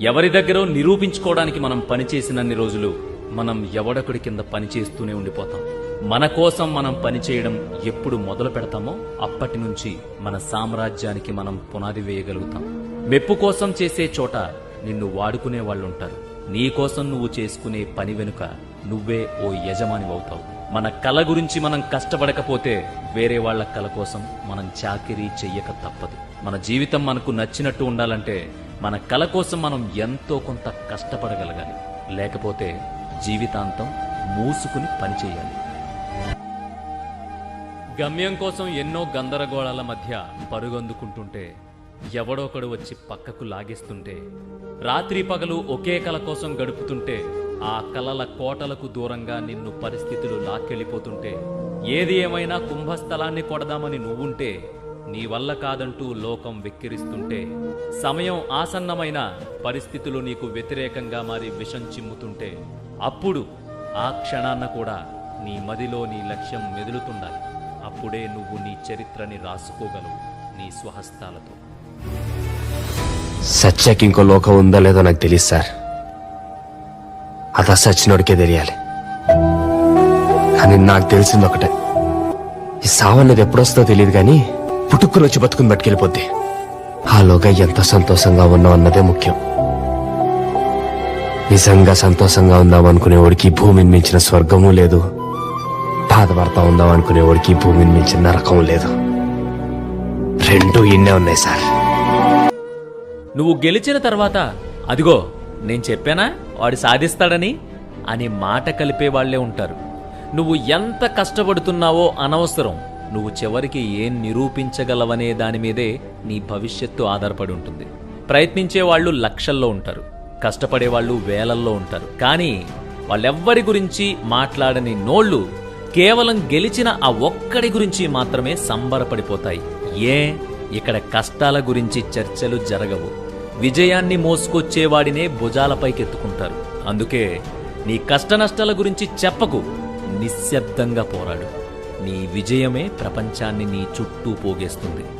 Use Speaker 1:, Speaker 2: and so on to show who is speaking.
Speaker 1: ఎవరి దగ్గరో నిరూపించుకోవడానికి మనం పనిచేసినన్ని రోజులు మనం ఎవడొకడి కింద పనిచేస్తూనే ఉండిపోతాం. మన కోసం మనం పనిచేయడం ఎప్పుడు మొదలు పెడతామో అప్పటి నుంచి మన సామ్రాజ్యానికి మనం పునాది వేయగలుగుతాం. మెప్పు కోసం చేసే చోట నిన్ను వాడుకునే వాళ్ళుంటారు. నీ కోసం నువ్వు చేసుకునే పని వెనుక నువ్వే ఓ యజమాని అవుతావు. మన కల గురించి మనం కష్టపడకపోతే వేరే వాళ్ళ కల కోసం మనం చాకిరీ చెయ్యక తప్పదు. మన జీవితం మనకు నచ్చినట్టు ఉండాలంటే మన కల కోసం మనం ఎంతో కొంత కష్టపడగలగాలి. లేకపోతే జీవితాంతం మూసుకుని పనిచేయాలి. గమ్యం కోసం ఎన్నో గందరగోళాల మధ్య పరుగందుకుంటుంటే ఎవడొకడు వచ్చి పక్కకు లాగేస్తుంటే రాత్రి పగలు ఒకే కల కోసం గడుపుతుంటే ఆ కలల కోటలకు దూరంగా నిన్ను పరిస్థితులు లాక్కెళ్ళిపోతుంటే ఏది ఏమైనా కుంభస్థలాన్ని కొడదామని నువ్వుంటే నీ వల్ల కాదంటూ లోకం వెక్కిరిస్తుంటే సమయం ఆసన్నమైన పరిస్థితులు నీకు వ్యతిరేకంగా మారి విషం చిమ్ముతుంటే అప్పుడు ఆ క్షణాన్న కూడా నీ మదిలో నీ లక్ష్యం మెదులుతుండాలి. అప్పుడే నువ్వు నీ చరిత్రని రాసుకోగలవు నీ స్వహస్తాలతో.
Speaker 2: సత్యకి ఇంకో లోకం ఉందా లేదో నాకు తెలియదు సార్. అదా సచ్చినోడికే తెలియాలి. కానీ నాకు తెలిసింది ఒకటే. ఈ సావన్నది ఎప్పుడొస్తుందో తెలియదు కానీ పుట్టుకుని వచ్చి బతుకుని బట్టుకెళ్ళిపోద్ది ఆలోగా ఎంత సంతోషంగా ఉన్నాం అన్నదే ముఖ్యం. నిజంగా సంతోషంగా ఉందాం అనుకునేవాడికి భూమిని మించిన స్వర్గము లేదు. బాధపడతా ఉందాం అనుకునేవాడికి భూమిని మించిన నరకం లేదు. రెండు ఇన్నే ఉన్నాయి సార్.
Speaker 1: నువ్వు గెలిచిన తర్వాత అదిగో నేను చెప్పానా? వాడు సాధిస్తాడని? అని మాట కలిపే వాళ్ళే ఉంటారు. నువ్వు ఎంత కష్టపడుతున్నావో అనవసరం. నువ్వు చివరికి ఏం నిరూపించగలవనే దాని మీదే నీ భవిష్యత్తు ఆధారపడి ఉంటుంది. ప్రయత్నించే వాళ్ళు లక్షల్లో ఉంటారు. కష్టపడే వాళ్ళు వేలల్లో ఉంటారు. కానీ వాళ్ళెవ్వరి గురించి మాట్లాడని నోళ్ళు కేవలం గెలిచిన ఆ ఒక్కడి గురించి మాత్రమే సంబరపడిపోతాయి. ఏ? ఇక్కడ కష్టాల గురించి చర్చలు జరగవు. విజయాన్ని మోసుకొచ్చేవాడినే భుజాలపైకెత్తుకుంటారు. అందుకే నీ కష్టనష్టాల గురించి చెప్పకు. నిశ్శబ్దంగా పోరాడు. నీ విజయమే ప్రపంచాన్ని నీ చుట్టూ పోగేస్తుంది.